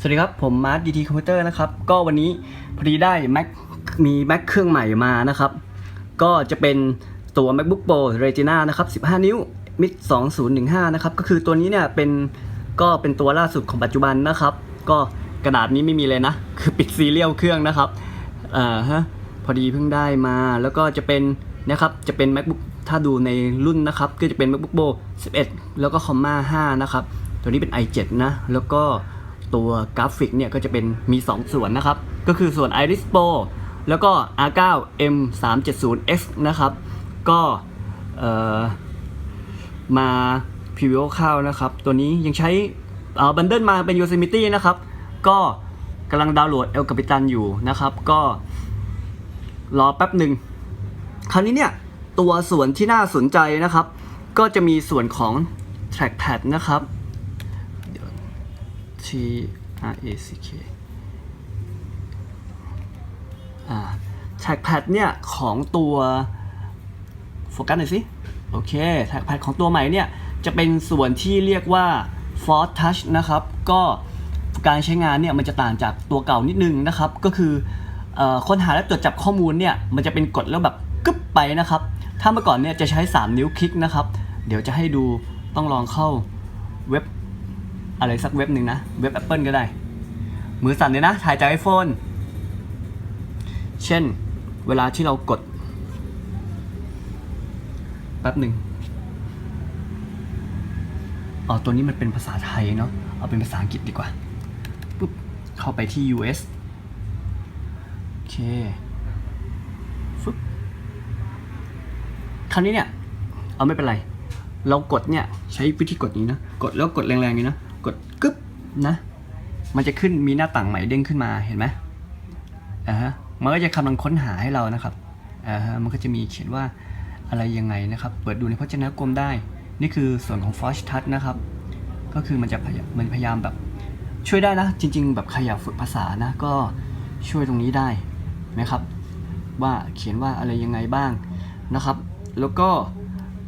สวัสดีครับ ผมมาร์ทดีทีคอมพิวเตอร์นะครับ ก็วันนี้พอดีได้ Mac มี Mac เครื่องใหม่มานะครับ ก็จะเป็นตัว MacBook Pro Retina นะครับ 15 นิ้ว Mid 2015 นะครับ ก็คือตัวนี้เนี่ยเป็นก็เป็นตัวล่าสุดของปัจจุบันนะครับ ก็กระดาษนี้ไม่มีเลยนะ คือปิดซีเรียลเครื่องนะครับอ่าฮะพอดีเพิ่งได้มาแล้วก็จะเป็นนะครับจะเป็น MacBook ถ้าดูในรุ่นนะครับ ก็จะเป็น MacBook Pro 11 แล้วก็ Comma 5 นะครับ ตัวนี้เป็น i7 นะแล้วก็ ตัวกราฟิกเนี่ยก็จะเป็นมี 2 ส่วนนะครับ ก็คือส่วน Iris Pro แล้วก็ R9 M370X นะครับ ก็มาพรีวิวคร่าวนะครับ ตัวนี้ยังใช้เอ่อบันเดิลมาเป็น Yosemite นะครับ ก็กำลังดาวน์โหลด El Capitan อยู่นะครับ ก็รอแป๊บหนึ่ง คราวนี้เนี่ย ตัวส่วนที่น่าสนใจนะครับ ก็จะมีส่วนของ trackpad นะครับ T R A C K อ่า trackpad เนี่ยของตัวโฟกัสหน่อยสิโอเค trackpad ของตัวใหม่เนี่ยจะเป็นส่วนที่เรียกว่า Force Touch นะครับ ก็การใช้งานเนี่ยมันจะต่างจากตัวเก่านิดนึงนะครับ ก็คือเออค้นหาและตรวจจับข้อมูลเนี่ยมันจะเป็นกดแล้วแบบกึ๊บไปนะครับ ถ้าเมื่อก่อนเนี่ยจะใช้ 3 นิ้วคลิกนะครับ เดี๋ยวจะให้ดูต้องลองเข้าเว็บ อะไรสักเว็บหนึ่งนะ เว็บ Apple ก็ได้ มือสั่นเลยนะ ถ่ายจาก iPhone เช่น เวลาที่เรากด แป๊บหนึ่งอ๋อตัวนี้มันเป็นภาษาไทยเนาะ เอาเป็นภาษาอังกฤษดีกว่า ปุ๊บ เข้าไปที่ US โอเคฟึบคราวนี้เนี่ย เอาไม่เป็นไร เรากดเนี่ย ใช้วิธีกดนี้นะ กดแล้วกดแรงๆนี้นะ นะ มันจะขึ้นมีหน้าต่างใหม่เด้งขึ้นมาเห็นไหมอ่าฮะมันก็จะกำลังค้นหาให้เรานะครับอ่าฮะมันก็จะมีเขียนว่าอะไรยังไงนะครับ เปิดดูในพจนานุกรมได้ นี่คือส่วนของ Force Touch นะครับ ก็คือมันจะพยายมันพยายามแบบช่วยได้นะ จริง ๆ แบบใครอยากฝึกภาษานะ ก็ช่วยตรงนี้ได้นะครับ ว่าเขียนว่าอะไรยังไงบ้างนะครับ แล้วก็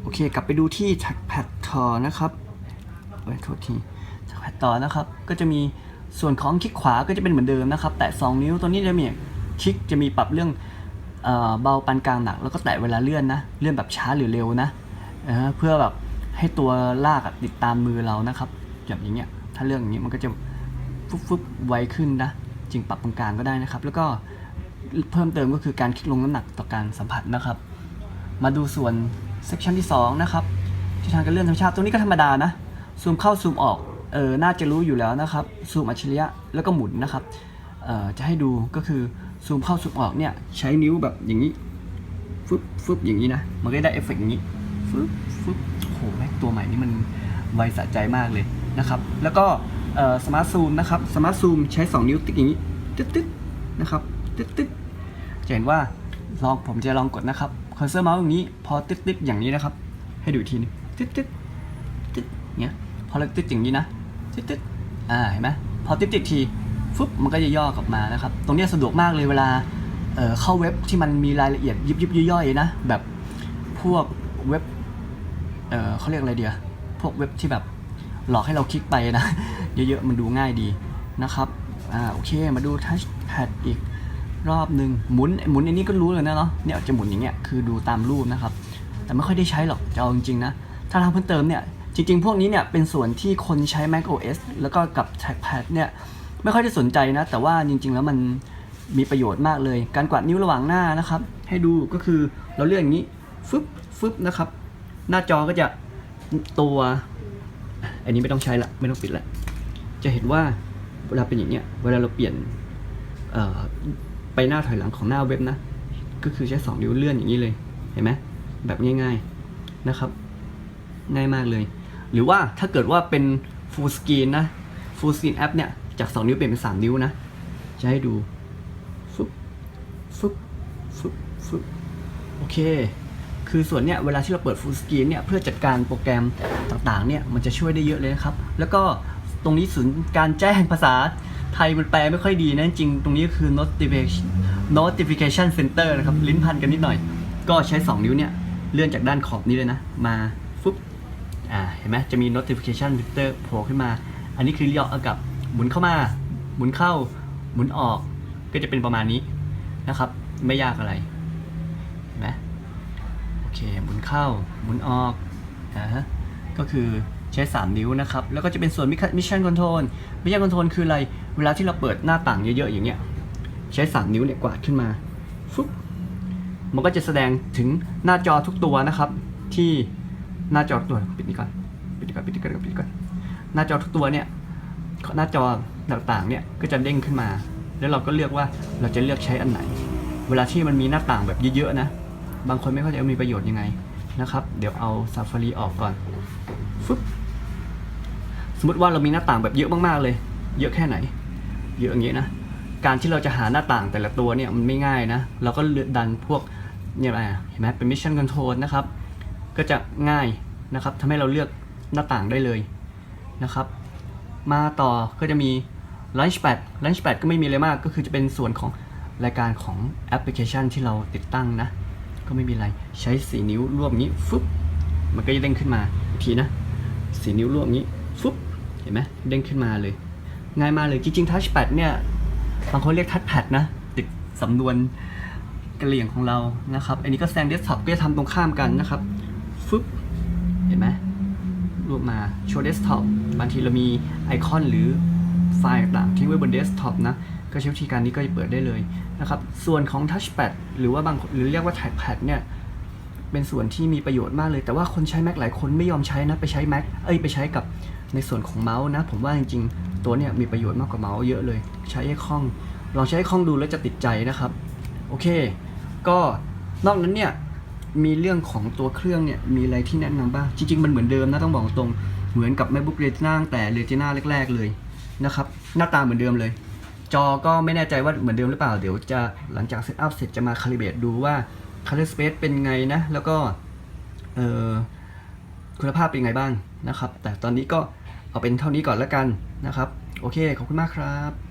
โอเค กลับไปดูที่ trackpad ต่อนะครับเอ้ยโทษที ต่อนะครับ ก็จะมีส่วนของคลิกขวาก็จะเป็นเหมือนเดิมนะครับ แตะ 2 นิ้วตัวนี้จะมีคลิกจะมีปรับเรื่องเบาปานกลางหนัก แล้วก็แตะเวลาเลื่อนนะ เลื่อนแบบช้าหรือเร็วนะเเพื่อแบบให้ตัวลากติดตามมือเรานะครับแบบอย่างเงี้ยถ้าเรื่องอย่างนี้มันก็จะฟุบฟุบไวขึ้นนะจริงปรับตรงกลางก็ได้นะครับ แล้วก็เพิ่มเติมก็คือการคลิกลงน้ำหนักต่อการสัมผัสนะครับ มาดูส่วนเซ c ชันที่2นะครับที่ทางการเลื่อนธรรมชาติตรงนี้ก็ธรรมดานะซูมเข้าซูมออก เออน่าจะรู้อยู่แล้วนะครับซูมอัจฉริยะแล้วก็หมุนนะครับเออจะให้ดูก็คือซูมเข้าซูมออกเนี่ยใช้นิ้วแบบอย่างนี้ฟึบฟึบอย่างนี้นะมันก็ได้เอฟเฟกต์อย่างนี้ฟึบฟึบโอ้โหแม่งตัวใหม่นี่มันไวสะใจมากเลยนะครับแล้วก็เออสมาร์ทซูมนะครับสมาร์ทซูมใช้ 2 นิ้วติ๊กอย่างนี้ตึ๊ดตึ๊ดนะครับตึ๊ดตึ๊ดจะเห็นว่าลองผมจะลองกดนะครับคอร์เซอร์เมาส์อย่างนี้พอตึ๊ดตึ๊ดอย่างนี้นะครับ ให้ดูอีกทีนึงตึ๊ดตึ๊ดตึ๊ดเงี้ยพอเราตึ๊ดอย่างนี้นะ ตึ๊ดตึ๊ดอ่าเห็นไหมพอตึ๊ดตึ๊ดทีฟึบมันก็จะย่อกลับมานะครับ ตรงนี้สะดวกมากเลยเวลาเเข้าเว็บที่มันมีรายละเอียดยิบยิบย่อยๆนะแบบพวกเว็บเออเขาเรียกอะไรเดียวพวกเว็บที่แบบหลอกให้เราคลิกไปนะ เยอะๆมันดูง่ายดีนะครับอ่าโอเคมาดูทัชแพดอีกรอบหนึ่งหมุนหมุนอันนี้ก็รู้เลยนะเนาะเนี่ยจะหมุนอย่างเงี้ยคือดูตามรูปนะครับ แต่ไม่ค่อยได้ใช้หรอกจะเอาจริงๆนะถ้าทาเพิ่มเติมเนี่ย จริงๆ พวกนี้เนี่ยเป็นส่วนที่คนใช้ Mac OS แล้วก็กับ trackpad เนี่ยไม่ค่อยได้สนใจนะ แต่ว่าจริง ๆ แล้วมันมีประโยชน์มากเลย การกวาดนิ้วระหว่างหน้านะครับ ให้ดูก็คือเราเลื่อนอย่างนี้ฟึบฟึบนะครับ หน้าจอก็จะตัว อันนี้ไม่ต้องใช้ละไม่ต้องปิดละ จะเห็นว่าเวลาเป็นอย่างเนี้ยเวลาเราเปลี่ยนไปหน้าถอยหลังของหน้าเว็บนะ ก็คือใช้สองนิ้วเลื่อนอย่างนี้เลย เห็นไหมแบบง่าย ๆนะครับ ง่ายมากเลย หรือว่าถ้าเกิดว่าเป็น full screen นะ full screen app เนี่ยจาก 2 นิ้วเปลี่ยนเป็น 3 นิ้วนะ จะให้ดูฟึบฟึบฟึบฟึบโอเค คือส่วนเนี้ยเวลาที่เราเปิด full screen เนี่ยเพื่อจัดการโปรแกรมต่างๆเนี่ยมันจะช่วยได้เยอะเลยนะครับ แล้วก็ตรงนี้ศูนย์การแจ้งภาษาไทยมันแปลไม่ค่อยดีนะจริง ตรงนี้ก็คือ notification notification center นะครับ ลิ้นพันกันนิดหน่อย ก็ใช้ 2 นิ้วเนี่ย เลื่อนจากด้านขอบนี้เลยนะ มา อ่าเห็นไหมจะมี notification center โผล่ขึ้นมา อันนี้คือเรียกเอากับหมุนเข้ามา หมุนเข้า หมุนออก ก็จะเป็นประมาณนี้นะครับ ไม่ยากอะไรเห็นไหมโอเค หมุนเข้า หมุนออกอ่าฮะ ก็คือใช้ 3 นิ้วนะครับ แล้วก็จะเป็นส่วน Mission Control Mission Control คืออะไร เวลาที่เราเปิดหน้าต่างเยอะๆอย่างเงี้ย ใช้ 3 นิ้วเนี่ยกวาดขึ้นมา ฟึบมันก็จะแสดงถึงหน้าจอทุกตัวนะครับที่ หน้าจอทุกตัวปิดนี่ก่อนปิดนี่ก่อนปิดนี่ก่อนปิดนี่ก่อนหน้าจอทุกตัวเนี่ยหน้าจอต่างๆเนี่ยก็จะเด้งขึ้นมา แล้วเราก็เลือกว่าเราจะเลือกใช้อันไหน เวลาที่มันมีหน้าต่างแบบเยอะๆนะ บางคนไม่เข้าใจว่ามีประโยชน์ยังไงนะครับ เดี๋ยวเอา Safari ออกก่อนฟึบสมมติว่าเรามีหน้าต่างแบบเยอะมากๆเลย เยอะแค่ไหน เยอะอย่างนี้นะ การที่เราจะหาหน้าต่างแต่ละตัวเนี่ยมันไม่ง่ายนะ เราก็เลือกดันพวกเนี่ยอะไรเห็นไหมเป็น Mission Control นะครับ ก็จะง่ายนะครับทำให้เราเลือกหน้าต่างได้เลยนะครับ มาต่อก็จะมี Launchpad Launchpad ก็ไม่มีอะไรมากก็คือจะเป็นส่วนของรายการของแอปพลิเคชันที่เราติดตั้งนะ ก็ไม่มีอะไรใช้สีนิ้วรวบนี้ฟึบมันก็จะเด้งขึ้นมาทีนะสีนิ้วรวบนี้ฟึบเห็นไหมเด้งขึ้นมาเลย ง่ายมากเลยจริงๆ Touchpad เนี่ยบางคนเรียก Touchpad นะติดสำนวนกระเหลี่ยงของเรานะครับ อันนี้ก็แซงเดสก์ท็อปก็จะทำตรงข้ามกันนะครับ ฟึบเห็นไหมรูปมาโชว์เดสก์ท็อปบางทีเรามีไอคอนหรือไฟล์ต่างๆทิ้งไว้บนเดสก์ท็อปนะ ก็ใช้วิธีการนี้ก็จะเปิดได้เลยนะครับ ส่วนของ Touchpad หรือว่าบางหรือเรียกว่า Trackpad เนี่ยเป็นส่วนที่มีประโยชน์มากเลย แต่ว่าคนใช้ Mac หลายคนไม่ยอมใช้นะ ไปใช้ Mac เอ้ยไปใช้กับในส่วนของเมาส์นะ ผมว่าจริงๆ ตัวเนี่ยมีประโยชน์มากกว่าเมาส์เยอะเลย ใช้ให้คล่อง ลองใช้ให้คล่องดูแล้วจะติดใจนะครับ โอเค ก็นอกนั้นเนี่ย มีเรื่องของตัวเครื่องเนี่ยมีอะไรที่แนะนำบ้าง จริง ๆ มันเหมือนเดิมนะต้องบอกตรงเหมือนกับ MacBook Retina ตั้งแต่ Retina แรก ๆ เลยนะครับ หน้าตาเหมือนเดิมเลย จอก็ไม่แน่ใจว่าเหมือนเดิมหรือเปล่า เดี๋ยวจะหลังจากเซตอัพเสร็จจะมาคาลิเบตดูว่า color space เป็นไงนะ แล้วก็เอ่อคุณภาพเป็นไงบ้างนะครับ แต่ตอนนี้ก็เอาเป็นเท่านี้ก่อนแล้วกันนะครับ โอเค ขอบคุณมากครับ